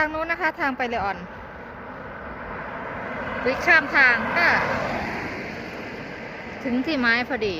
างนู้นนะคะ ทางไปเลออนวิข้ามทางก็ ถึงที่ไม้พอดี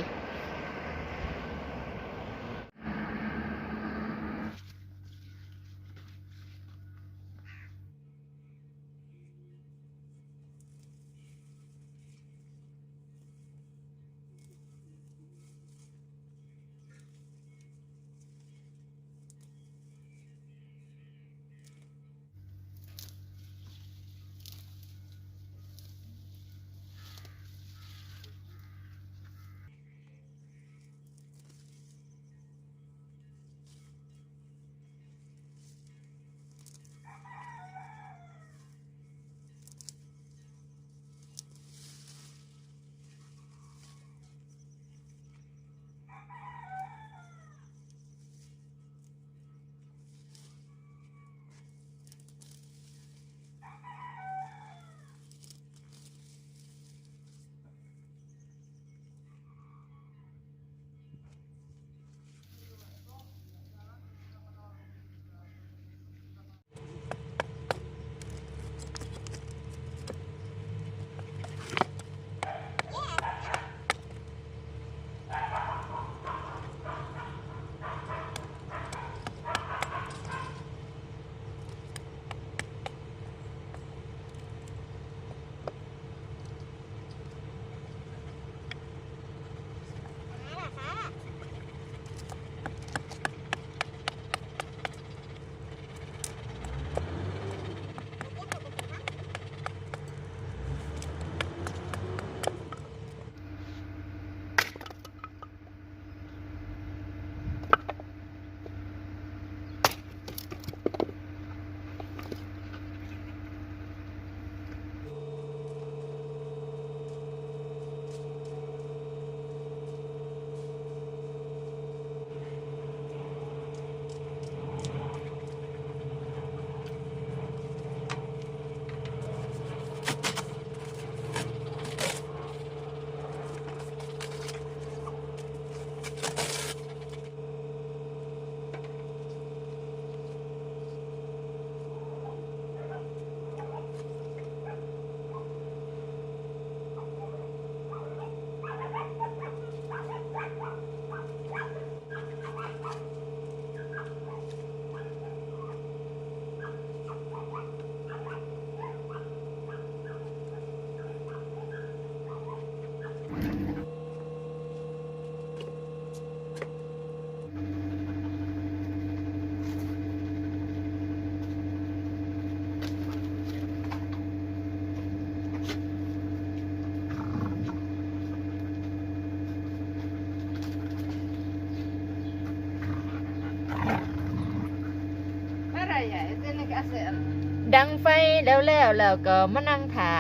แล้วแล้วแล้วก็มานั่งถา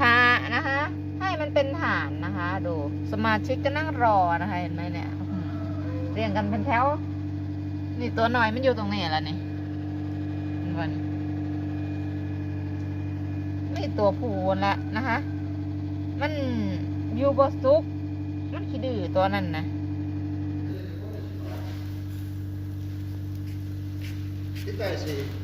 ทานะคะ ให้มันเป็นฐานนะคะ ดู สมาชิกจะนั่งรอนะคะ เห็นไหมเนี่ย เรียงกันเป็นแถว นี่ตัวหน่อยมันอยู่ตรงนี้แล้วนี่มันนี่ตัวผูนละนะคะ มันอยู่บสุก มันขี้ดื้อตัวนั้นนะ Kita sih.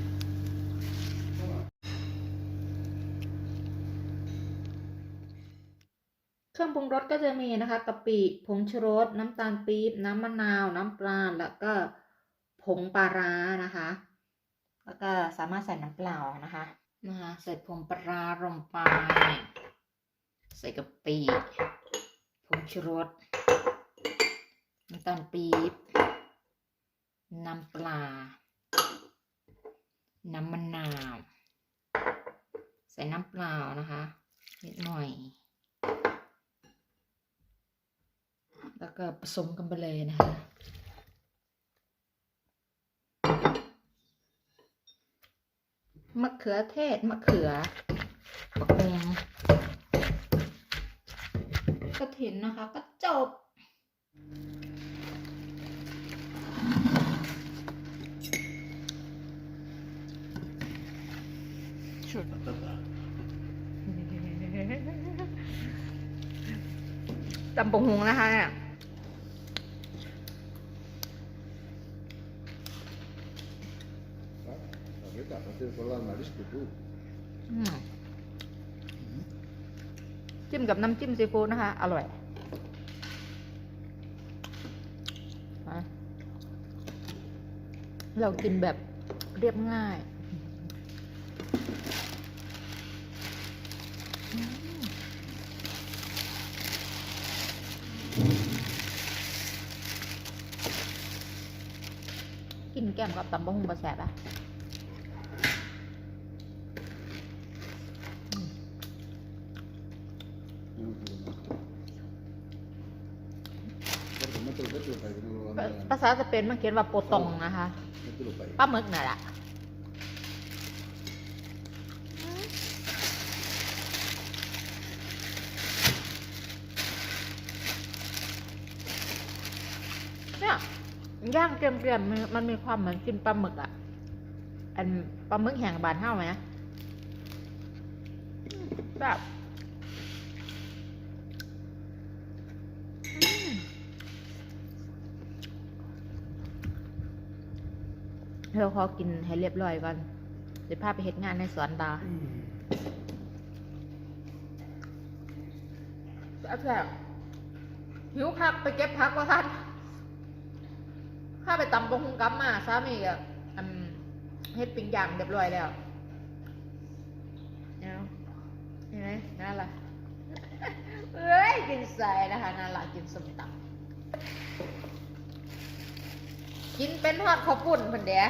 เครื่องปรุงรสก็จะมีนะคะกะปิผงชูรส น้ำตาลปี๊บน้ำมะนาว น้ำปลาแล้วก็ผงปลาร้านะคะ แล้วก็สามารถใส่น้ำเปล่านะคะนะคะใส่ผงปลาร้าลงไปใส่กะปิผงชูรสน้ำตาลปี๊บน้ำปลา น้ำมะนาว ใส่น้ำเปล่านะคะนิดหน่อย แล้วก็ผสมกันไปเลยนะคะมะเขือเทศมะเขือปะกงกระถินนะคะ ก็จบตำปงหงนะคะเนี่ย Vet du, att det får vara med riskt på. อืมจิ้มกับน้ำจิ้มซีฟู้ดนะคะ อร่อยมาเรากินแบบเรียบง่าย กินแก้มกับตำบะฮุงกระแสบอะา andare. ภาษาสเปนมันเขียนว่าโปตงนะคะ Metto lo fai. ปลาหมึกน่ะแหละเนี่ยย่างเกรียมๆมันมันมีความเหมือนกินปลาหมึกอะ อันปลาหมึกแห้งบานเท่าไหมแบบ เราขอกินให้เรียบร้อยก่อนเดี๋ยวพาไปเฮ็ดงานในสวนตาแซ่บๆหิวพักไปเก็บพักว่าท่านข้าไปตำบงกำมาสามีก็อันเฮ็ดปิ้งย่างเรียบร้อยแล้วเอาเห็นไหมน่ารักเอ้ยกินใส่นะคะน่ารักกินสมตำกินเป็นทอดข้าวปุ้นเพิ่นเด้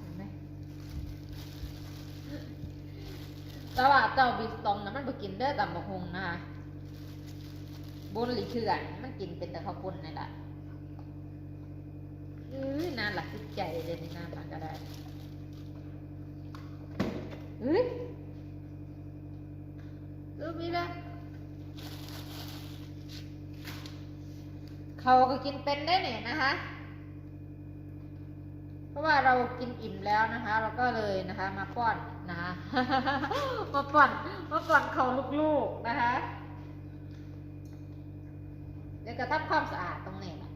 เห็นไหม แต่ว่าเจ้าบิสตองนะมันบ่กินเด้อตำบักฮงนะคะบนหรือเขื่อนมันกินเป็นแต่ข้าวปุ้นนี่แหละอือน่าหลักจิตใจเลยนี่น่าหลักก็ได้เฮ้ยดูมีละเขาก็กินเป็นได้เนี่ยนะคะ ราะว่าเรากินอิ่มแล้วนะคะ เราก็เลยนะคะมาป้อนนะคะมาป้อนมาป้อนเขาลูกๆนะคะเดี๋ยวจะทำความสะอาดตรงนี้นะ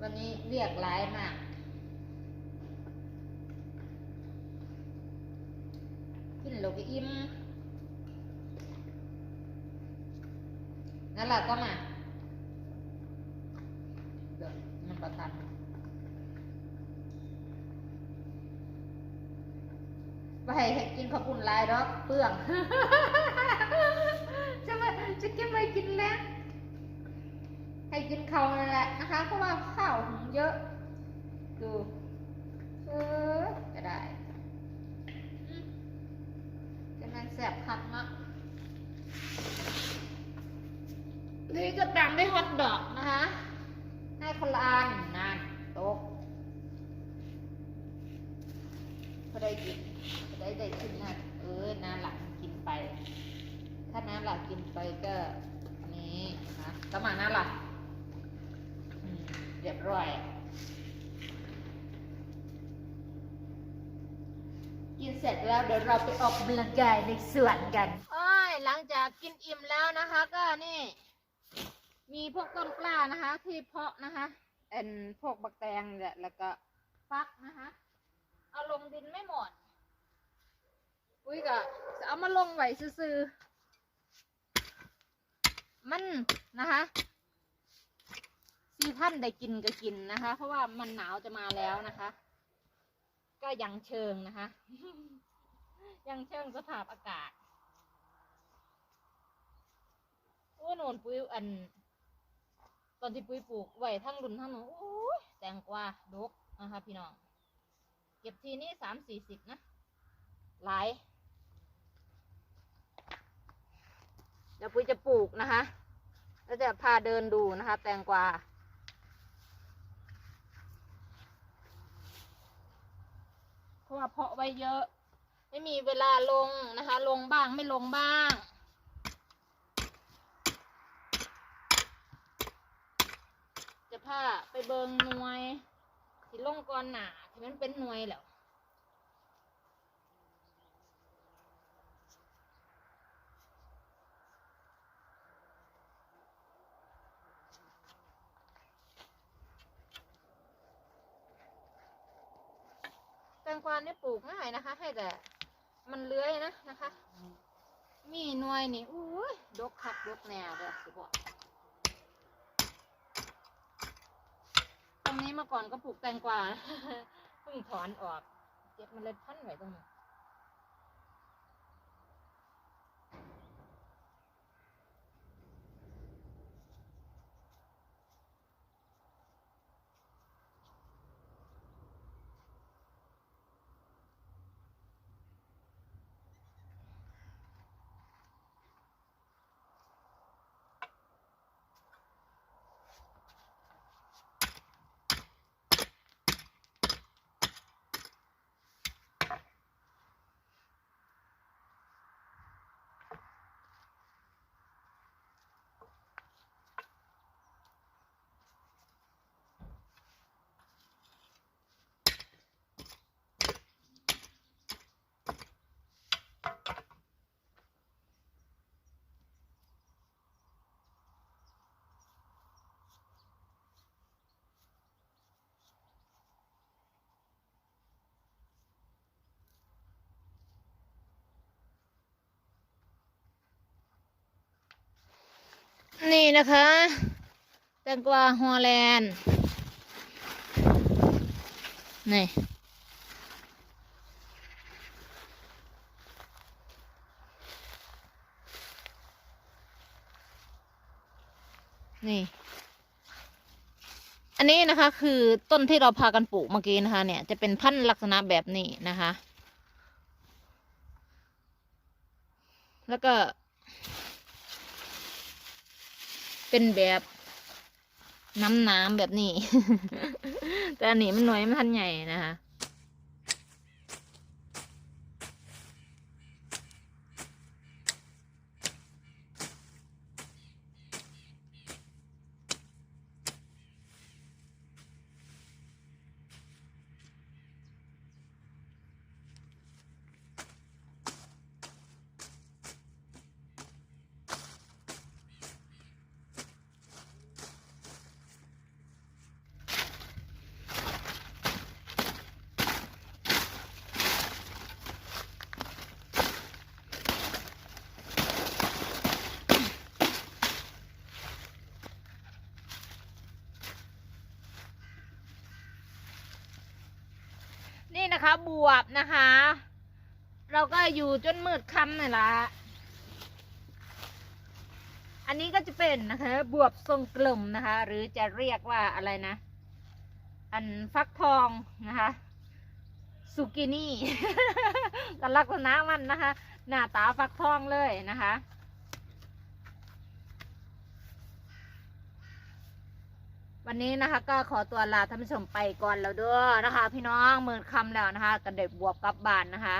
วันนี้เรียกร้ายมาก กินโลกอิ่มนั่นแหละก็มาเดี๋ยวมันประทันไปให้กินข้าวปุ้นลายดอกเปลืองจะมาจะกินไปกินแล้วให้กินข้าวนั่นแหละนะคะเพราะว่าข้าวเยอะ ดู เออก็ได้อืมจะมัน แสบคักมากนี่ก็ตามด้วยฮอทดอกนะคะให้คนละอันนั่นโต๊ะพอได้กินพอได้ได้กินนะเออน้าหลักกินไป ถ้าน้าหลักกินไปก็นี่นะคะประมาณนั้นหลักเรียบร้อย กินเสร็จแล้วเดี๋ยวเราไปออกกำลังกายในสวนกันโอ้ยหลังจากกินอิ่มแล้วนะคะก็นี่ มีพวกต้นกล้านะคะ ที่เพาะนะคะเอ็นพวกบักแตงเนี่ยแล้วก็ฟักนะคะเอาลงดินไม่หมด อุ้ยก็จะเอามาลงไว้ซื่อมันนะคะที่ท่านได้กินก็กินนะคะ เพราะว่ามันหนาวจะมาแล้วนะคะ ก็ยังเชิงนะคะ ยังเชิงสภาพอากาศโอ้โนนปุ้ยอัน ตอนที่ปุ้ยปลูกไว้ทั้งรุ่นทั้งหนูโอ้ยแตงกวาดกนะคะพี่น้อง เก็บทีนี้สามสี่สิบนะหลายเดี๋ยวปุ้ยจะปลูกนะคะ แล้วจะพาเดินดูนะคะ แตงกวา เพ ราะว่าเพาะไว้เยอะ ไม่มีเวลาลงนะคะ ลงบ้างไม่ลงบ้าง จะพาไปเบิงหน่วยที่ลงก่อนหนาที่มันเป็นหน่วยแล้ว งกวานนี่ปลูกง่ายนะคะ ให้แต่มันเลื้อยนะนะคะ มีหน่วยนี่อุ้ยดกขับดกแนวเลยสิบอกตรงนี้เมื่อก่อนก็ปลูกแตงกวาเพิ่งถอนออก เก็บเมล็ดพันธุ์ไว้ตรงนี้ นี่นะคะแตงกวาฮอลแลนด์นี่นี่ อันนี้นะคะคือต้นที่เราพากันปลูกเมื่อกี้นะคะ เนี่ยจะเป็นพันธุ์ลักษณะแบบนี้นะคะ แล้วก็ เป็นแบบน้ำน้ำแบบนี้ แต่อันนี้มันหน่อยมันทันใหญ่นะคะ นะคะ บวบนะคะ เราก็อยู่จนมืดค่ำนี่ละอันนี้ก็จะเป็นนะคะ บวบทรงกลมนะคะ หรือจะเรียกว่าอะไรนะ อันฟักทองนะคะสุกินี่ลักษณะมันนะคะ หน้าตาฟักทองเลยนะคะ วันนี้นะคะก็ขอตัวลาท่านผู้ชมไปก่อนแล้วเด้อนะคะ พี่น้องหมื่นคำแล้วนะคะกันเด็กบวบกลับบ้านนะคะ